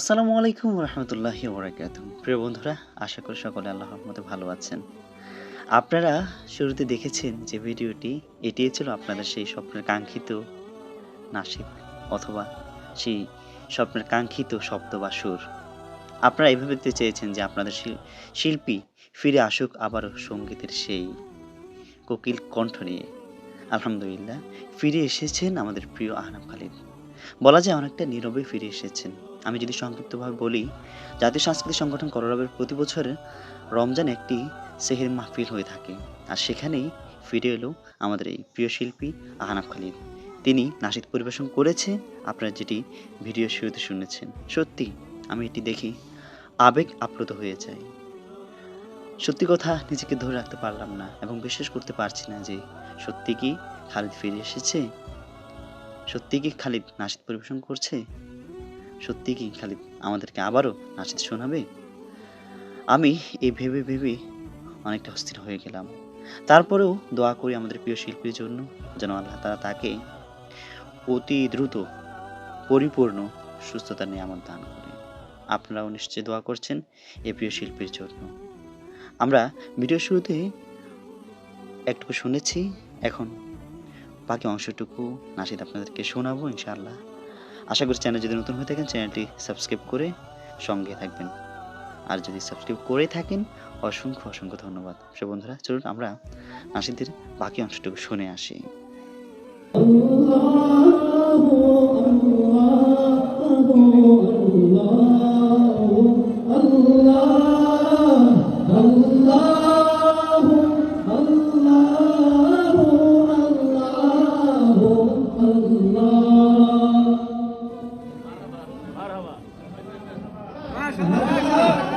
আসসালামু আলাইকুম রহমতুল্লাহি ওবরাকাত প্রিয় বন্ধুরা, আশা করি সকলে আল্লাহর রহমতে ভালো আছেন। আপনারা শুরুতে দেখেছেন যে ভিডিওটি, এটি ছিল আপনাদের সেই স্বপ্নের কাঙ্ক্ষিত নাসিক অথবা সেই স্বপ্নের কাঙ্ক্ষিত শব্দ বা সুর আপনারা এভাবে চেয়েছেন যে আপনাদের শিল- শিল্পী ফিরে আসুক আবারও সঙ্গীতের সেই কোকিল কণ্ঠ নিয়ে। আলহামদুলিল্লাহ, ফিরে এসেছেন আমাদের প্রিয় আহনাম খালিদ। বলা যায় অনেকটা নীরবে ফিরে এসেছেন। আমি যদি সংক্ষিপ্তভাবে বলি, জাতীয় সাংস্কৃতিক সংগঠন করলাবের প্রতি বছরের রমজান একটি সেহের মাহফিল হয়ে থাকে। আর সেখানেই ফিরে এলো আমাদের এই প্রিয় শিল্পী আহানাব খালিদ। তিনি নাসিদ পরিবেশন করেছে, আপনারা যেটি ভিডিও শুরুতে শুনেছেন। সত্যি, আমি এটি দেখি আবেগ আপ্লুত হয়ে যায়। সত্যি কথা নিজেকে ধরে রাখতে পারলাম না এবং বিশ্বাস করতে পারছি না যে সত্যি কি খালিদ ফিরে এসেছে। সত্যি কি খালিদ নাসিদ পরিবেশন করছে? সত্যি কি খালিদ আমাদেরকে আবারও নাচিত শোনাবে? আমি এই ভেবে ভেবে অনেকটা অস্থির হয়ে গেলাম। তারপরেও দোয়া করি আমাদের প্রিয় শিল্পীর জন্য যেন আল্লাহ তারা তাকে অতি দ্রুত পরিপূর্ণ সুস্থতা নিয়ে আমার দান করে। আপনারাও নিশ্চয়ই দোয়া করছেন এই প্রিয় শিল্পীর জন্য। আমরা ভিডিও শুরুতে একটুকু শুনেছি, এখন বাকি অংশটুকু নাসিদ আপনাদেরকে শোনাবো ইনশাআল্লাহ। আশা করি চ্যানেল যদি নতুন হয়ে থাকেন চ্যানেলটি সাবস্ক্রাইব করে সঙ্গে থাকবেন। আর যদি সাবস্ক্রাইব করে থাকেন, অসংখ্য অসংখ্য ধন্যবাদ। সে বন্ধুরা, চলুন আমরা নাসিদের বাকি অংশটুকু শুনে আসি। Maşallah. Maşallah.